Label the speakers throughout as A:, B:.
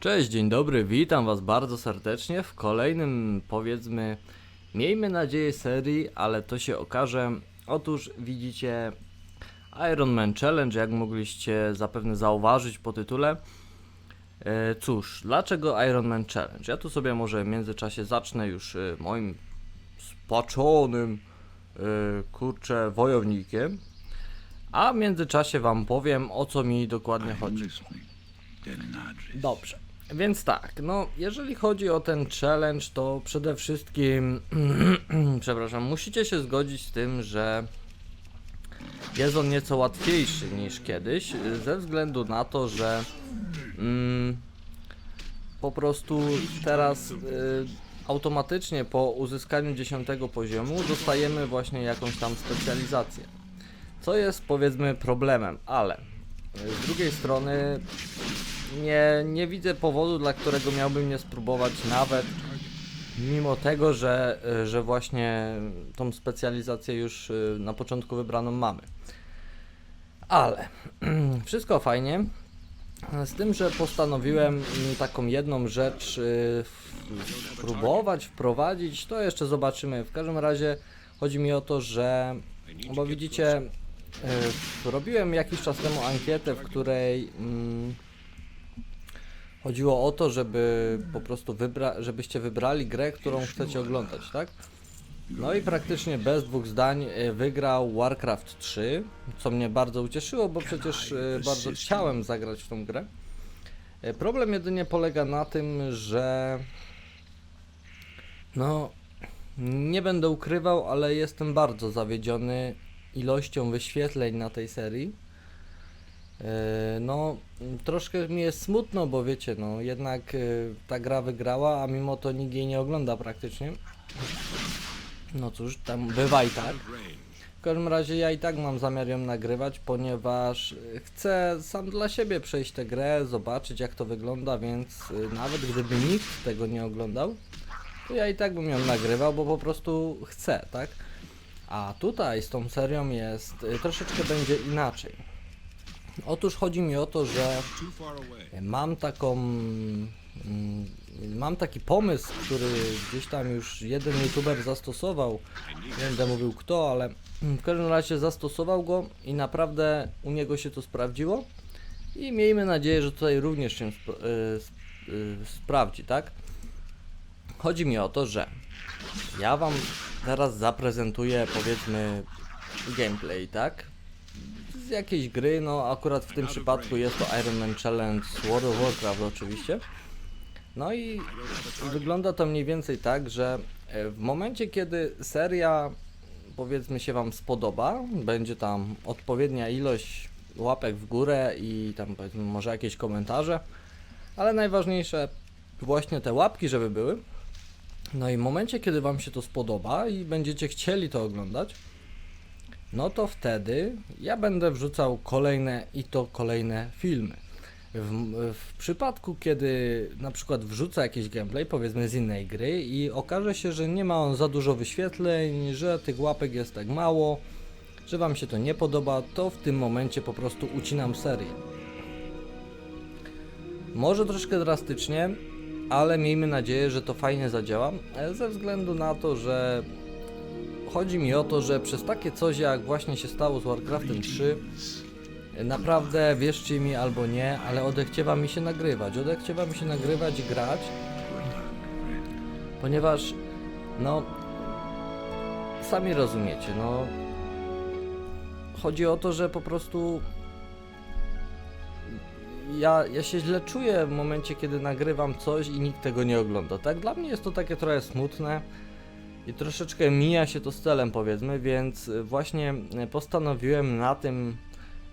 A: Cześć, dzień dobry, witam Was bardzo serdecznie w kolejnym, powiedzmy, miejmy nadzieję serii, ale to się okaże. Otóż widzicie Iron Man Challenge, jak mogliście zapewne zauważyć po tytule. E, cóż, dlaczego Iron Man Challenge? Ja tu sobie może w międzyczasie zacznę już e, moim spaczonym, e, kurczę, wojownikiem. A w międzyczasie Wam powiem, o co mi dokładnie chodzi. Dobrze. Więc tak, no jeżeli chodzi o ten challenge, to przede wszystkim, przepraszam, musicie się zgodzić z tym, że jest on nieco łatwiejszy niż kiedyś, ze względu na to, że mm, po prostu teraz y, automatycznie po uzyskaniu 10 poziomu dostajemy właśnie jakąś tam specjalizację. Co jest powiedzmy problemem, ale y, z drugiej strony nie, nie widzę powodu, dla którego miałbym nie spróbować nawet mimo tego, że, że właśnie tą specjalizację już y, na początku wybraną mamy. Ale wszystko fajnie. Z tym, że postanowiłem mm, taką jedną rzecz y, spróbować, wprowadzić, to jeszcze zobaczymy. W każdym razie chodzi mi o to, że bo widzicie, y, robiłem jakiś czas temu ankietę, w której mm, chodziło o to, żeby po prostu wybra żebyście wybrali grę, którą chcecie oglądać, tak? No i praktycznie bez dwóch zdań y, wygrał Warcraft 3, co mnie bardzo ucieszyło, bo przecież y, bardzo chciałem zagrać w tą grę. Y, Problem jedynie polega na tym, że no nie będę ukrywał, ale jestem bardzo zawiedziony ilością wyświetleń na tej serii. E, No, troszkę mi jest smutno, bo wiecie, no jednak e, ta gra wygrała, a mimo to nikt jej nie ogląda praktycznie. No cóż, tam bywa i tak. W każdym razie ja i tak mam zamiar ją nagrywać, ponieważ chcę sam dla siebie przejść tę grę, zobaczyć jak to wygląda, więc e, nawet gdyby nikt tego nie oglądał, to ja i tak bym ją nagrywał, bo po prostu chcę, tak? A tutaj z tą serią jest, troszeczkę będzie inaczej. Otóż chodzi mi o to, że mam taką. mm, Mam taki pomysł, który gdzieś tam już jeden youtuber zastosował. Nie będę mówił kto, ale w każdym razie zastosował go i naprawdę u niego się to sprawdziło. I miejmy nadzieję, że tutaj również się sp- y, sprawdzi, tak? Chodzi mi o to, że ja wam teraz zaprezentuję powiedzmy gameplay, tak? Z jakiejś gry, no akurat w tym przypadku jest to Iron Man Challenge World of Warcraft oczywiście. No i wygląda to mniej więcej tak, że e, w momencie kiedy seria powiedzmy się wam spodoba, będzie tam odpowiednia ilość łapek w górę i tam powiedzmy może jakieś komentarze, ale najważniejsze właśnie te łapki, żeby były. No i w momencie kiedy wam się to spodoba i będziecie chcieli to oglądać, no to wtedy ja będę wrzucał kolejne i to kolejne filmy. W, w przypadku, kiedy na przykład wrzucę jakiś gameplay, powiedzmy z innej gry i okaże się, że nie ma on za dużo wyświetleń, że tych łapek jest tak mało, że Wam się to nie podoba, to w tym momencie po prostu ucinam serię. Może troszkę drastycznie, ale miejmy nadzieję, że to fajnie zadziała, e, ze względu na to, że Chodzi mi o to, że przez takie coś jak właśnie się stało z Warcraftem 3 Naprawdę wierzcie mi albo nie, ale odechciewa mi się nagrywać. Odechciewa mi się nagrywać i grać Ponieważ no Sami rozumiecie, no Chodzi o to, że po prostu ja, ja się źle czuję w momencie, kiedy nagrywam coś i nikt tego nie ogląda. Tak, dla mnie jest to takie trochę smutne. I troszeczkę mija się to z celem, powiedzmy, więc y, właśnie y, postanowiłem na tym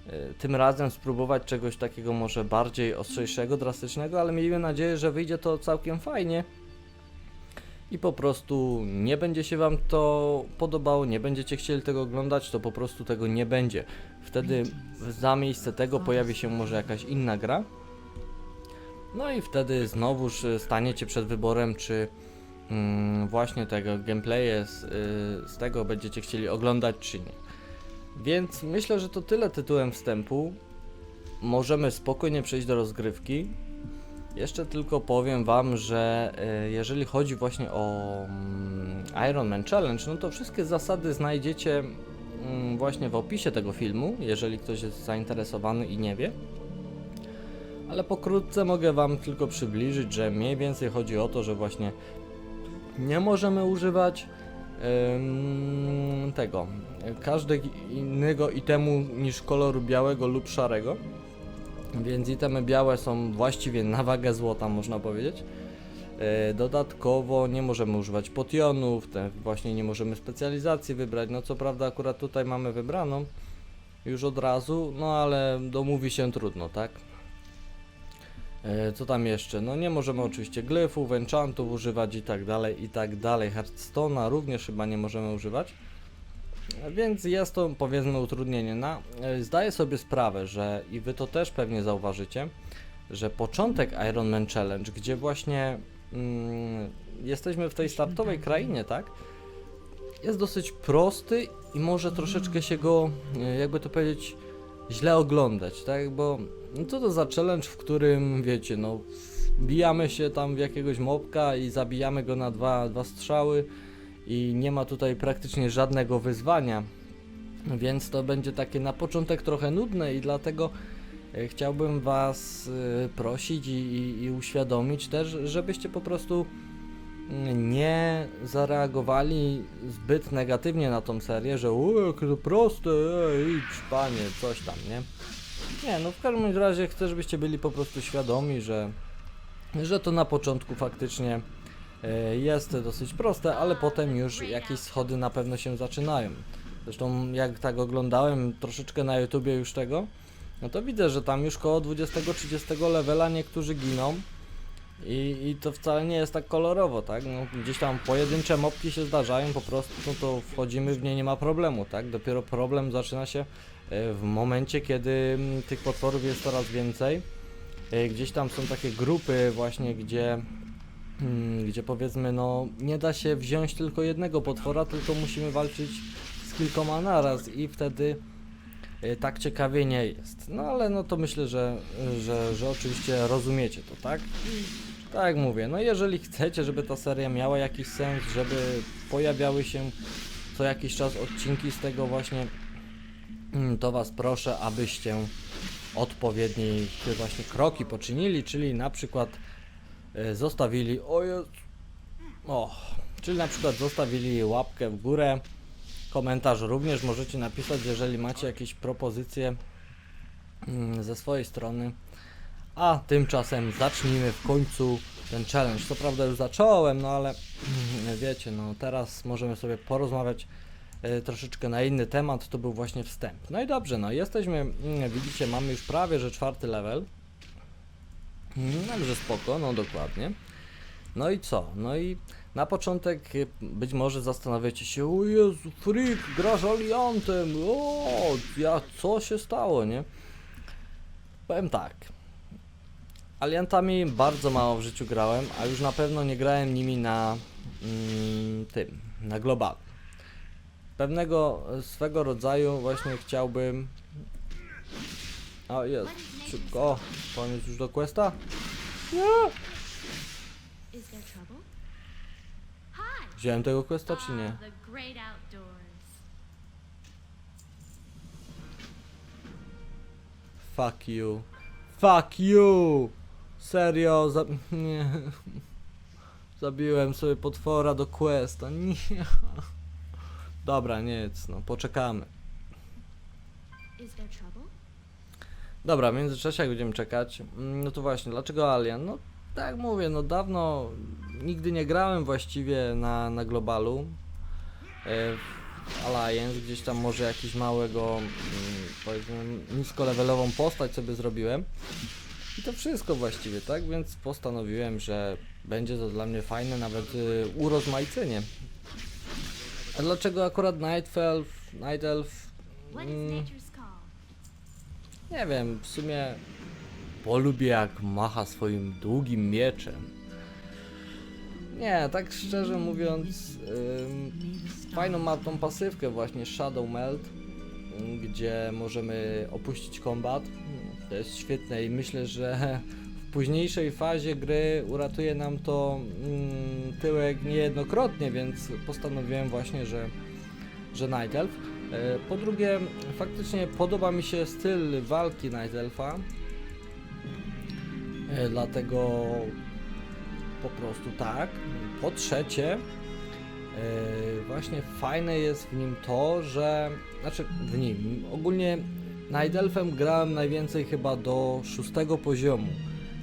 A: y, tym razem spróbować czegoś takiego może bardziej ostrzejszego, drastycznego, ale miejmy nadzieję, że wyjdzie to całkiem fajnie i po prostu nie będzie się Wam to podobało, nie będziecie chcieli tego oglądać, to po prostu tego nie będzie. Wtedy za miejsce tego pojawi się może jakaś inna gra. No i wtedy znowuż staniecie przed wyborem, czy mm, właśnie tego gameplaye z, y, z tego będziecie chcieli oglądać, czy nie. Więc myślę, że to tyle tytułem wstępu. Możemy spokojnie przejść do rozgrywki. Jeszcze tylko powiem Wam, że e, jeżeli chodzi właśnie o mm, Iron Man Challenge, no to wszystkie zasady znajdziecie mm, właśnie w opisie tego filmu, jeżeli ktoś jest zainteresowany i nie wie. Ale pokrótce mogę Wam tylko przybliżyć, że mniej więcej chodzi o to, że właśnie nie możemy używać tego, każdego innego itemu niż koloru białego lub szarego. Więc itemy białe są właściwie na wagę złota, można powiedzieć. E, Dodatkowo nie możemy używać potionów, właśnie nie możemy specjalizacji wybrać. No co prawda akurat tutaj mamy wybraną już od razu, no ale domówi się trudno, tak? E, Co tam jeszcze? No nie możemy oczywiście glyfów, enchantów używać i tak dalej, i tak dalej. Hearthstone'a również chyba nie możemy używać. E, Więc jest to powiedzmy utrudnienie. Na, e, zdaję sobie sprawę, że i wy to też pewnie zauważycie, że początek Iron Man Challenge, gdzie właśnie mm, jesteśmy w tej startowej krainie, tak? Jest dosyć prosty i może troszeczkę się go, jakby to powiedzieć, źle oglądać, tak? Bo no co to za challenge, w którym wiecie, no bijamy się tam w jakiegoś mobka i zabijamy go na dwa, dwa strzały i nie ma tutaj praktycznie żadnego wyzwania. Więc to będzie takie na początek trochę nudne i dlatego e, chciałbym Was e, prosić i, i, i uświadomić też, żebyście po prostu mm, nie zareagowali zbyt negatywnie na tą serię, że o, jakie to proste, ej, idź panie, coś tam, nie? Nie, no w każdym razie chcę, żebyście byli po prostu świadomi, że, że to na początku faktycznie e, jest dosyć proste, ale potem już jakieś schody na pewno się zaczynają. Zresztą jak tak oglądałem troszeczkę na YouTubie już tego, no to widzę, że tam już koło 20-30 levela niektórzy giną i, i to wcale nie jest tak kolorowo, tak? No, gdzieś tam pojedyncze mopki się zdarzają, po prostu no to wchodzimy w nie, nie ma problemu, tak? Dopiero problem zaczyna się w momencie, kiedy mm, tych potworów jest coraz więcej. E, Gdzieś tam są takie grupy właśnie, gdzie mm, gdzie powiedzmy, no nie da się wziąć tylko jednego potwora, tylko musimy walczyć z kilkoma naraz i wtedy y, tak ciekawie nie jest. No ale no to myślę, że, że, że oczywiście rozumiecie to, tak? Tak mówię, no jeżeli chcecie, żeby ta seria miała jakiś sens, żeby pojawiały się co jakiś czas odcinki z tego właśnie, to was proszę, abyście odpowiednie właśnie kroki poczynili, czyli na przykład e, zostawili, o o, czyli na przykład zostawili łapkę w górę, komentarz również możecie napisać, jeżeli macie jakieś propozycje mm, ze swojej strony. A tymczasem zacznijmy w końcu ten challenge. Co prawda już zacząłem, no ale mm, wiecie, no teraz możemy sobie porozmawiać troszeczkę na inny temat. To był właśnie wstęp. No i dobrze, no jesteśmy, mm, widzicie, mamy już prawie że czwarty level. Mm, Także spoko, no dokładnie. No i co? No i na początek y, być może zastanawiacie się, o Jezu, freak, grasz aliantem, o, ja, co się stało, nie? Powiem tak. Aliantami bardzo mało w życiu grałem, a już na pewno nie grałem nimi na mm, tym, na globalu. Pewnego e, swego rodzaju właśnie chciałbym... O jest, szybko, o, koniec już do questa? Nie! Wziąłem tego questa czy nie? Fuck you. Fuck you! Serio, za... nie. Zabiłem sobie potwora do questa. Nie. Dobra, nic, no poczekamy. Dobra, w międzyczasie jak będziemy czekać, mm, no to właśnie, dlaczego Alien? No tak jak mówię, no dawno nigdy nie grałem właściwie na, na globalu. E, w Alliance, gdzieś tam może jakiś małego, mm, powiedzmy, niskolewelową postać sobie zrobiłem. I to wszystko właściwie, tak? Więc postanowiłem, że będzie to dla mnie fajne, nawet y, urozmaicenie. A dlaczego akurat Night Elf? Night Elf? Mm, nie wiem, w sumie polubię jak macha swoim długim mieczem. Nie, tak szczerze mówiąc, ym, fajną ma tą pasywkę właśnie Shadow Melt, gdzie możemy opuścić kombat. To jest świetne i myślę, że późniejszej fazie gry uratuje nam to mm, tyłek niejednokrotnie, więc postanowiłem właśnie, że, że Night Elf. E, Po drugie, faktycznie podoba mi się styl walki Night Elfa, e, dlatego po prostu tak. Po trzecie, e, właśnie fajne jest w nim to, że, znaczy w nim, ogólnie Night Elfem grałem najwięcej chyba do szóstego poziomu,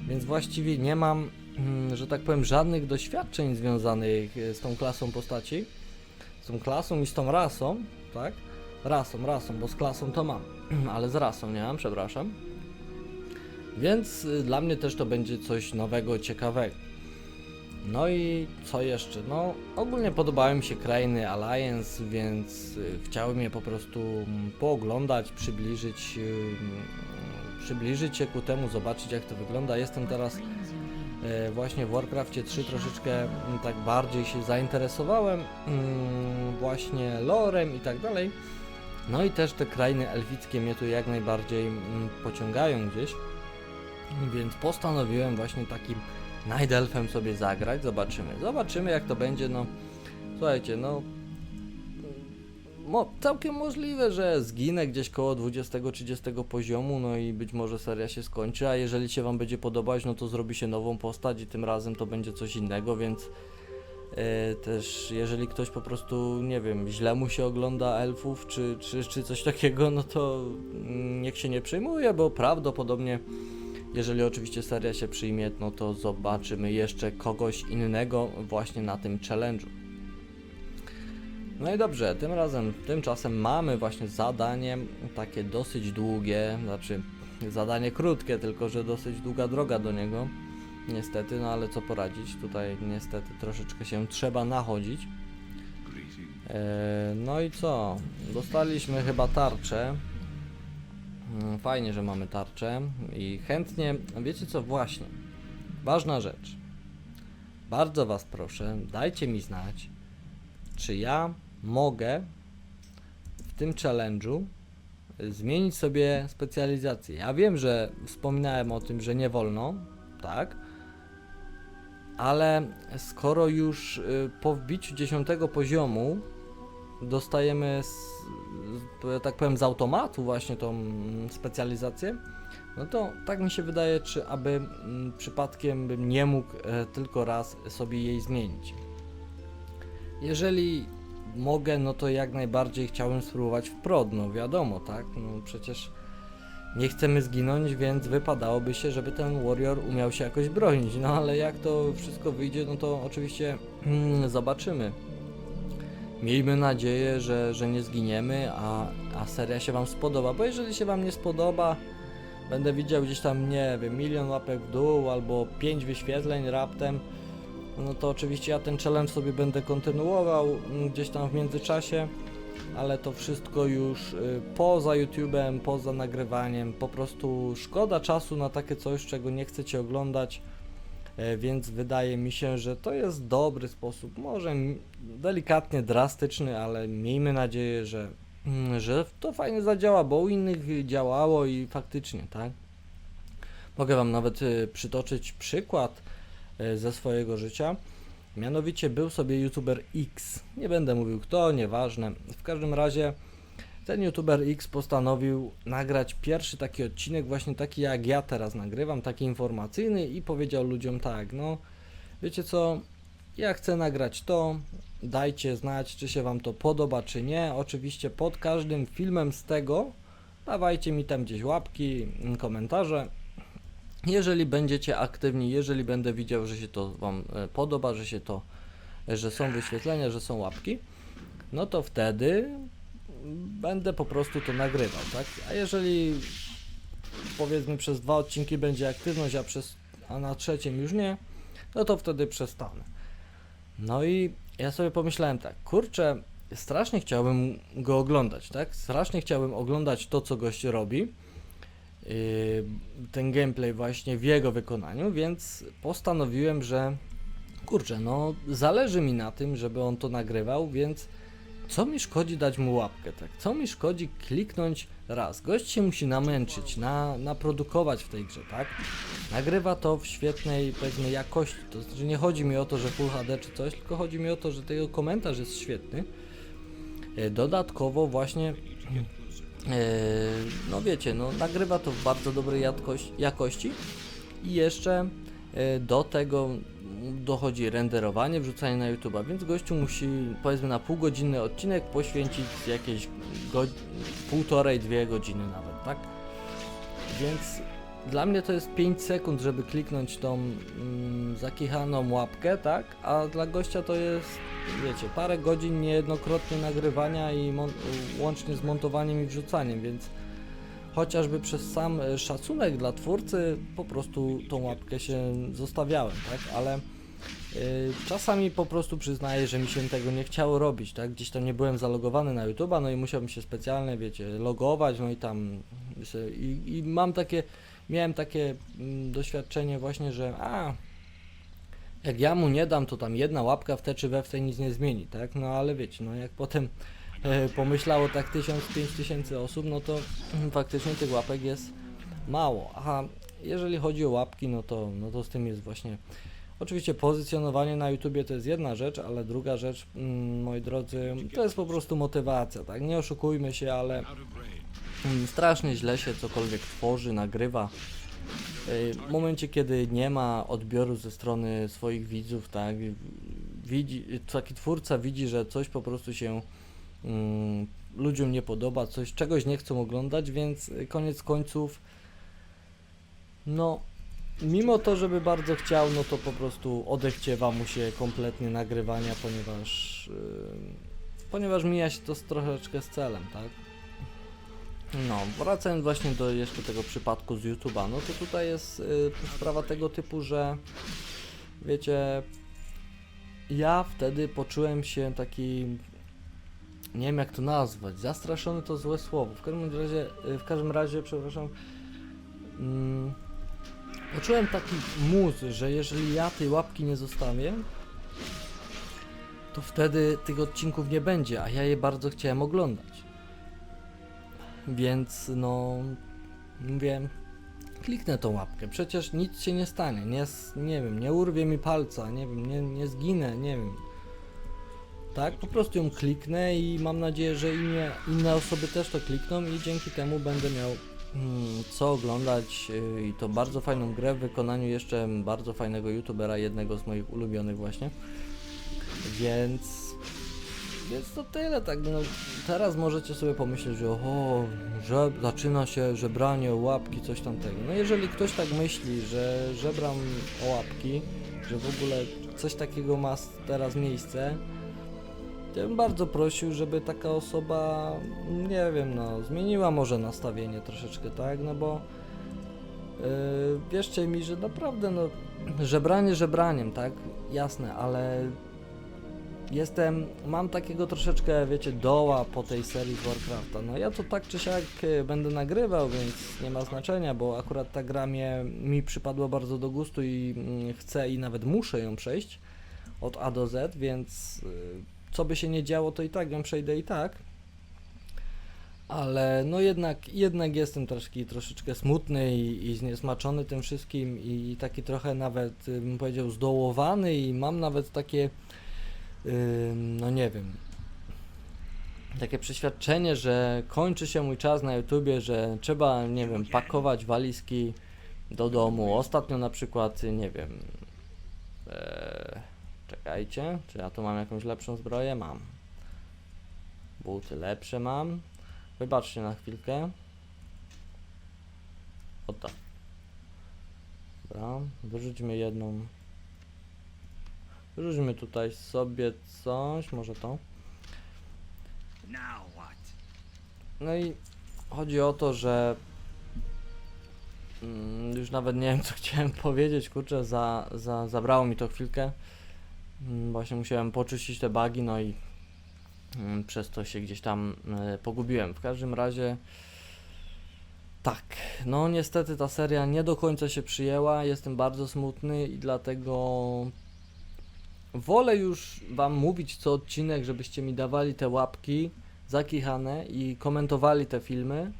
A: więc właściwie nie mam, mm, że tak powiem, żadnych doświadczeń związanych e, z tą klasą postaci, z tą klasą i z tą rasą, tak? Rasą, rasą, bo z klasą to mam, ale z rasą nie mam, przepraszam. Więc y, dla mnie też to będzie coś nowego, ciekawego. No i co jeszcze? No, ogólnie podobały mi się krainy Alliance, więc y, chciałem je po prostu mm, pooglądać, przybliżyć, przybliżyć się ku temu, zobaczyć jak to wygląda. Jestem teraz e, właśnie w Warcraftie 3 troszeczkę mm, tak bardziej się zainteresowałem mm, właśnie lorem i tak dalej. No i też te krainy elfickie mnie tu jak najbardziej mm, pociągają gdzieś. Więc postanowiłem właśnie takim Night Elfem sobie zagrać. Zobaczymy. Zobaczymy jak to będzie. No słuchajcie, no mo, całkiem możliwe, że zginę gdzieś koło 20-30 poziomu, no i być może seria się skończy, a jeżeli się wam będzie podobać, no to zrobi się nową postać i tym razem to będzie coś innego, więc e, też jeżeli ktoś po prostu, nie wiem, źle mu się ogląda elfów, czy, czy, czy coś takiego, no to mm, niech się nie przejmuje, bo prawdopodobnie jeżeli oczywiście seria się przyjmie, no to zobaczymy jeszcze kogoś innego właśnie na tym challenge'u. No i dobrze, tym razem, tymczasem mamy właśnie zadanie takie dosyć długie, znaczy zadanie krótkie, tylko że dosyć długa droga do niego. Niestety, no ale co poradzić, tutaj niestety troszeczkę się trzeba nachodzić. E, no i co? Dostaliśmy chyba tarczę. Mm, Fajnie, że mamy tarczę i chętnie, wiecie co, właśnie, ważna rzecz. Bardzo Was proszę, dajcie mi znać, czy ja mogę w tym challenge'u zmienić sobie specjalizację. Ja wiem, że wspominałem o tym, że nie wolno, tak? Ale skoro już y, po wbiciu 10 poziomu dostajemy, z, tak powiem, z automatu właśnie tą mm, specjalizację, no to tak mi się wydaje, czy aby mm, przypadkiem bym nie mógł e, tylko raz sobie jej zmienić. Jeżeli mogę, no to jak najbardziej chciałbym spróbować w prod, no wiadomo, tak? No przecież nie chcemy zginąć, więc wypadałoby się, żeby ten warrior umiał się jakoś bronić. No ale jak to wszystko wyjdzie, no to oczywiście mm, zobaczymy. Miejmy nadzieję, że, że nie zginiemy, a, a seria się Wam spodoba, bo jeżeli się Wam nie spodoba, będę widział gdzieś tam, nie wiem, milion łapek w dół albo pięć wyświetleń raptem, no to oczywiście ja ten challenge sobie będę kontynuował mm, gdzieś tam w międzyczasie, ale to wszystko już y, poza YouTube'em, poza nagrywaniem, po prostu szkoda czasu na takie coś, czego nie chcecie oglądać. E, Więc wydaje mi się, że to jest dobry sposób, może delikatnie drastyczny, ale miejmy nadzieję, że, mm, że to fajnie zadziała, bo u innych działało i faktycznie, tak? Mogę Wam nawet y, przytoczyć przykład ze swojego życia. Mianowicie był sobie youtuber X. Nie będę mówił kto, nieważne. W każdym razie ten youtuber X postanowił nagrać pierwszy taki odcinek, właśnie taki jak ja teraz nagrywam, taki informacyjny i powiedział ludziom tak, no wiecie co, ja chcę nagrać to, dajcie znać, czy się wam to podoba, czy nie. Oczywiście pod każdym filmem z tego dawajcie mi tam gdzieś łapki, komentarze. Jeżeli będziecie aktywni, jeżeli będę widział, że się to wam e, podoba, że się to, że są wyświetlenia, że są łapki, no to wtedy będę po prostu to nagrywał, tak? A jeżeli powiedzmy przez dwa odcinki będzie aktywność, a, przez, a na trzecim już nie, no to wtedy przestanę. No i ja sobie pomyślałem tak, kurczę, strasznie chciałbym go oglądać, tak? Strasznie chciałbym oglądać to, co gość robi, ten gameplay właśnie w jego wykonaniu, więc postanowiłem, że kurczę, no zależy mi na tym, żeby on to nagrywał, więc co mi szkodzi dać mu łapkę, tak? Co mi szkodzi kliknąć raz? Gość się musi namęczyć, na, naprodukować w tej grze, tak? Nagrywa to w świetnej, powiedzmy, jakości. To znaczy nie chodzi mi o to, że Full HD czy coś, tylko chodzi mi o to, że tego komentarz jest świetny. E, Dodatkowo właśnie, no wiecie, no nagrywa to w bardzo dobrej jakoś, jakości i jeszcze e, do tego dochodzi renderowanie, wrzucanie na YouTube'a, więc gościu musi powiedzmy na półgodzinny odcinek poświęcić jakieś półtorej, dwie godziny nawet, tak? Więc dla mnie to jest 5 sekund, żeby kliknąć tą mm, zakichaną łapkę, tak? A dla gościa to jest, wiecie, parę godzin niejednokrotnie nagrywania i łącznie z montowaniem i wrzucaniem, więc chociażby przez sam e, szacunek dla twórcy po prostu tą łapkę się zostawiałem, tak? Ale y, czasami po prostu przyznaję, że mi się tego nie chciało robić, tak? Gdzieś tam nie byłem zalogowany na YouTube'a, no i musiałbym się specjalnie, wiecie, logować, no i tam i, i mam takie, miałem takie mm, doświadczenie właśnie, że a jak ja mu nie dam, to tam jedna łapka w te czy we w te nic nie zmieni, tak? No ale wiecie, no jak potem e, pomyślało tak tysiąc, pięć tysięcy osób, no to faktycznie tych łapek jest mało. A jeżeli chodzi o łapki, no to, no to z tym jest właśnie. Oczywiście pozycjonowanie na YouTubie to jest jedna rzecz, ale druga rzecz, mm, moi drodzy, to jest po prostu motywacja, tak? Nie oszukujmy się, ale mm, strasznie źle się cokolwiek tworzy, nagrywa. W momencie, kiedy nie ma odbioru ze strony swoich widzów, tak, widzi, taki twórca widzi, że coś po prostu się mm, ludziom nie podoba, coś, czegoś nie chcą oglądać, więc koniec końców, no, mimo to, żeby bardzo chciał, no to po prostu odechciewa mu się kompletnie nagrywania, ponieważ, y, ponieważ mija się to z, troszeczkę z celem, tak. No, wracając właśnie do jeszcze tego przypadku z YouTube'a, no to tutaj jest y, sprawa tego typu, że wiecie, ja wtedy poczułem się taki, nie wiem jak to nazwać, zastraszony to złe słowo, w każdym razie, y, w każdym razie, przepraszam, mm, poczułem taki mus, że jeżeli ja tej łapki nie zostawię, to wtedy tych odcinków nie będzie, a ja je bardzo chciałem oglądać. Więc no mówię, kliknę tą łapkę, przecież nic się nie stanie, nie, nie wiem, nie urwie mi palca, nie wiem, nie, nie zginę, nie wiem. Tak, po prostu ją kliknę i mam nadzieję, że inne, inne osoby też to klikną i dzięki temu będę miał mm, co oglądać yy, i to bardzo fajną grę w wykonaniu jeszcze bardzo fajnego youtubera, jednego z moich ulubionych właśnie. Więc więc to tyle, tak no, teraz możecie sobie pomyśleć, że o, że zaczyna się żebranie o łapki, coś tamtego. No jeżeli ktoś tak myśli, że żebram o łapki, że w ogóle coś takiego ma teraz miejsce, to bym bardzo prosił, żeby taka osoba, nie wiem, no, zmieniła może nastawienie troszeczkę, tak, no bo yy, wierzcie mi, że naprawdę, no, żebranie żebraniem, tak, jasne, ale jestem, mam takiego troszeczkę, wiecie, doła po tej serii z Warcrafta. No ja to tak czy siak e, będę nagrywał, więc nie ma znaczenia, bo akurat ta gra mnie, mi przypadła bardzo do gustu i mm, chcę i nawet muszę ją przejść od A do Z, więc y, co by się nie działo, to i tak ją przejdę i tak. Ale no jednak, jednak jestem troszkę, troszeczkę smutny i, i zniesmaczony tym wszystkim i taki trochę nawet, y, bym powiedział, zdołowany i mam nawet takie no nie wiem, takie przeświadczenie, że kończy się mój czas na YouTubie, że trzeba, nie wiem, pakować walizki do domu. Ostatnio na przykład, nie wiem, e, czekajcie, czy ja tu mam jakąś lepszą zbroję? Mam. Buty lepsze mam. Wybaczcie na chwilkę. O tak. Dobra, wyrzućmy jedną Wyrzućmy tutaj sobie coś, może to. No i chodzi o to, że mm, już nawet nie wiem co chciałem powiedzieć, kurczę, za, za, zabrało mi to chwilkę. Mm, Właśnie musiałem poczyścić te bugi, no i mm, przez to się gdzieś tam e, pogubiłem. W każdym razie tak, no niestety ta seria nie do końca się przyjęła, jestem bardzo smutny i dlatego wolę już wam mówić co odcinek, żebyście mi dawali te łapki zakichane i komentowali te filmy.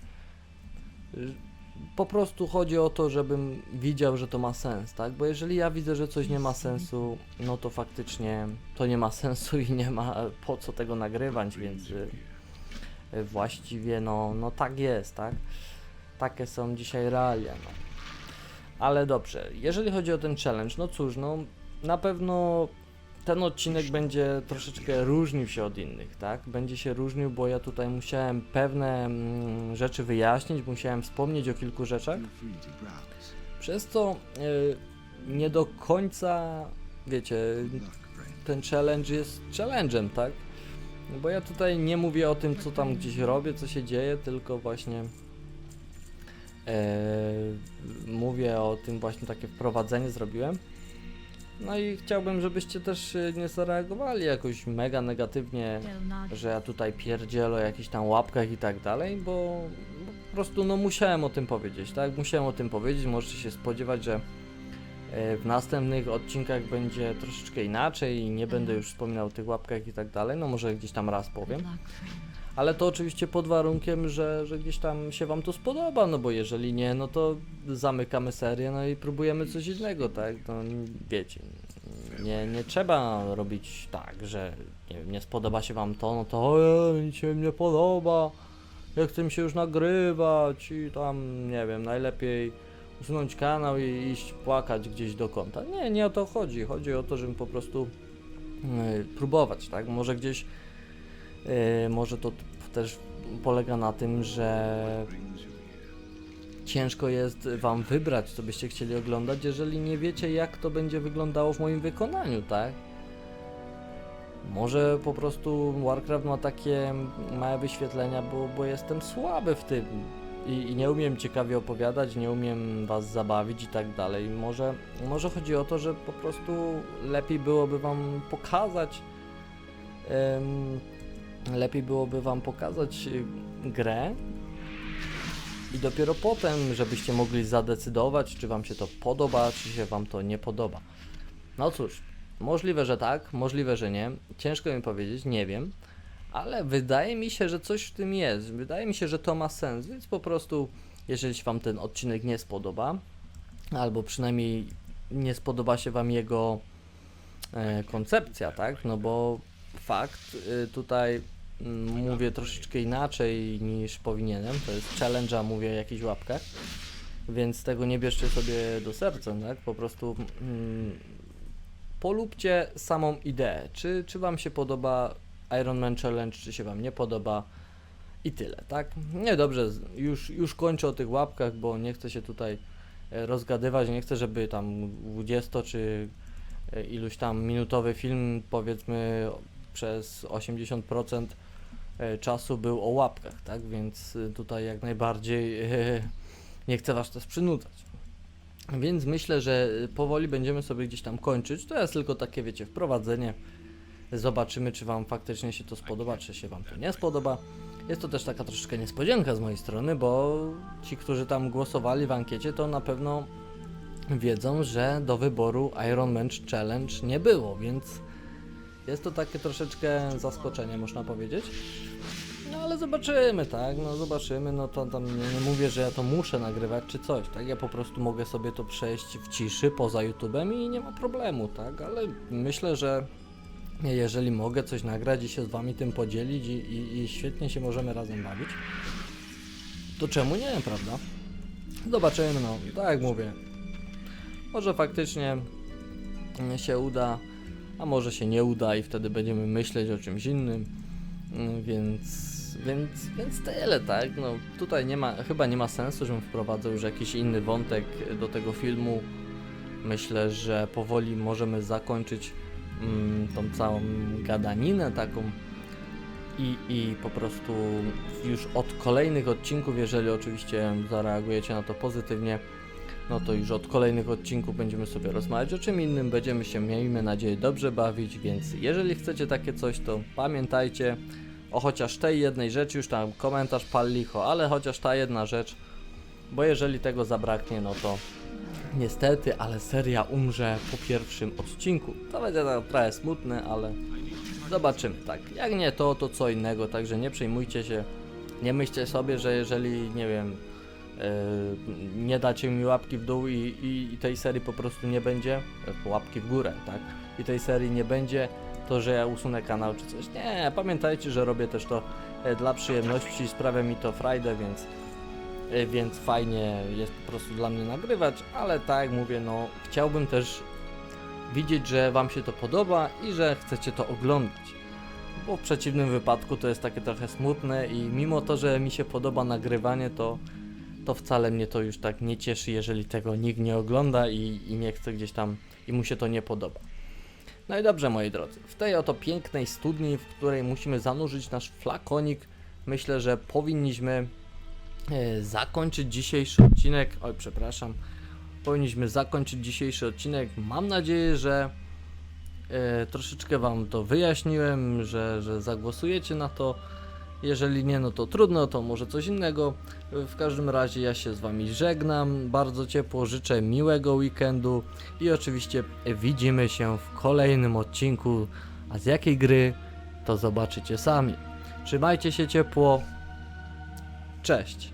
A: Po prostu chodzi o to, żebym widział, że to ma sens, tak? Bo jeżeli ja widzę, że coś nie ma sensu, no to faktycznie to nie ma sensu i nie ma po co tego nagrywać, więc y, właściwie no, no tak jest, tak? Takie są dzisiaj realia, no. Ale dobrze, jeżeli chodzi o ten challenge, no cóż, no na pewno ten odcinek będzie troszeczkę różnił się od innych, tak? Będzie się różnił, bo ja tutaj musiałem pewne mm, rzeczy wyjaśnić, musiałem wspomnieć o kilku rzeczach, przez co y, nie do końca, wiecie, ten challenge jest challenge'em, tak? No Bo ja tutaj nie mówię o tym, co tam gdzieś robię, co się dzieje, tylko właśnie e, mówię o tym właśnie takie wprowadzenie zrobiłem. No i chciałbym, żebyście też e, nie zareagowali jakoś mega negatywnie, że ja tutaj pierdzielę o jakichś tam łapkach i tak dalej, bo, bo po prostu no musiałem o tym powiedzieć, tak? Musiałem o tym powiedzieć, możecie się spodziewać, że e, w następnych odcinkach będzie troszeczkę inaczej i nie będę już wspominał o tych łapkach i tak dalej, no może gdzieś tam raz powiem.
B: Luck, friend.
A: Ale to oczywiście pod warunkiem, że, że gdzieś tam się wam to spodoba, no bo jeżeli nie, no to zamykamy serię, no i próbujemy coś innego, tak? No wiecie, nie, nie trzeba robić tak, że nie wiem, nie spodoba się wam to, no to ojej, nic się nie podoba, ja chcę mi się już nagrywać i tam, nie wiem, najlepiej usunąć kanał i iść płakać gdzieś do kąta. Nie, nie o to chodzi, chodzi o to, żeby po prostu yy, próbować, tak? Może gdzieś może to też polega na tym, że ciężko jest Wam wybrać, co byście chcieli oglądać, jeżeli nie wiecie, jak to będzie wyglądało w moim wykonaniu, tak? Może po prostu Warcraft ma takie małe wyświetlenia, bo, bo jestem słaby w tym i, i nie umiem ciekawie opowiadać, nie umiem Was zabawić i tak dalej. Może, może chodzi o to, że po prostu lepiej byłoby Wam pokazać. Lepiej byłoby Wam pokazać y, grę i dopiero potem, żebyście mogli zadecydować, czy Wam się to podoba, czy się Wam to nie podoba. No cóż, możliwe, że tak, możliwe, że nie. Ciężko mi powiedzieć, nie wiem, ale wydaje mi się, że coś w tym jest. Wydaje mi się, że to ma sens, więc po prostu, jeżeli się Wam ten odcinek nie spodoba, albo przynajmniej nie spodoba się Wam jego e, koncepcja, tak? No bo fakt, y, tutaj mówię troszeczkę inaczej niż powinienem, to jest challenge, a mówię o jakichś łapkach, więc tego nie bierzcie sobie do serca, tak? Po prostu mm, polubcie samą ideę, czy, czy Wam się podoba Iron Man Challenge, czy się Wam nie podoba? I tyle, tak? Nie, dobrze, już, już kończę o tych łapkach, bo nie chcę się tutaj e, rozgadywać, nie chcę, żeby tam 20 czy e, iluś tam minutowy film, powiedzmy przez 80% e, czasu był o łapkach, tak? Więc e, tutaj jak najbardziej e, nie chcę Was też przynudzać. Więc myślę, że powoli będziemy sobie gdzieś tam kończyć. To jest tylko takie, wiecie, wprowadzenie. Zobaczymy, czy Wam faktycznie się to spodoba, czy się Wam to nie spodoba. Jest to też taka troszeczkę niespodzianka z mojej strony, bo ci, którzy tam głosowali w ankiecie, to na pewno wiedzą, że do wyboru Iron Man Challenge nie było, więc jest to takie troszeczkę zaskoczenie, można powiedzieć. No ale zobaczymy, tak? No zobaczymy, no to tam nie, nie mówię, że ja to muszę nagrywać czy coś, tak? Ja po prostu mogę sobie to przejść w ciszy poza YouTube'em i nie ma problemu, tak? Ale myślę, że jeżeli mogę coś nagrać i się z wami tym podzielić i, i, i świetnie się możemy razem bawić, to czemu nie, prawda? Zobaczymy, no, tak jak mówię. Może faktycznie się uda, a może się nie uda i wtedy będziemy myśleć o czymś innym. Mm, Więc, więc, więc tyle, tak? No tutaj nie ma, chyba nie ma sensu, żebym wprowadzał już jakiś inny wątek do tego filmu. Myślę, że powoli możemy zakończyć mm, tą całą gadaninę taką i, i po prostu już od kolejnych odcinków, jeżeli oczywiście zareagujecie na to pozytywnie, no to już od kolejnych odcinków będziemy sobie rozmawiać o czym innym, będziemy się, miejmy nadzieję, dobrze bawić, więc jeżeli chcecie takie coś, to pamiętajcie o chociaż tej jednej rzeczy, już tam komentarz pal licho, ale chociaż ta jedna rzecz, bo jeżeli tego zabraknie, no to niestety, ale seria umrze po pierwszym odcinku. To będzie trochę smutne, ale zobaczymy, tak. Jak nie to, to co innego, także nie przejmujcie się. Nie myślcie sobie, że jeżeli, nie wiem, nie dacie mi łapki w dół i, i, i tej serii po prostu nie będzie, e, łapki w górę, tak? I tej serii nie będzie, to że ja usunę kanał czy coś. Nie, pamiętajcie, że robię też to e, dla przyjemności, sprawia mi to frajdę, więc, e, więc fajnie jest po prostu dla mnie nagrywać, ale tak jak mówię, no chciałbym też widzieć, że Wam się to podoba i że chcecie to oglądać. Bo w przeciwnym wypadku to jest takie trochę smutne i mimo to, że mi się podoba nagrywanie, to, to wcale mnie to już tak nie cieszy, jeżeli tego nikt nie ogląda i, i nie chce gdzieś tam i mu się to nie podoba. No i dobrze, moi drodzy, w tej oto pięknej studni, w której musimy zanurzyć nasz flakonik, myślę, że powinniśmy e, zakończyć dzisiejszy odcinek. Oj, przepraszam. Powinniśmy zakończyć dzisiejszy odcinek. Mam nadzieję, że e, troszeczkę Wam to wyjaśniłem, że, że zagłosujecie na to. Jeżeli nie, no to trudno, to może coś innego. W każdym razie ja się z Wami żegnam. Bardzo ciepło życzę miłego weekendu i oczywiście widzimy się w kolejnym odcinku. A z jakiej gry to zobaczycie sami. Trzymajcie się ciepło. Cześć.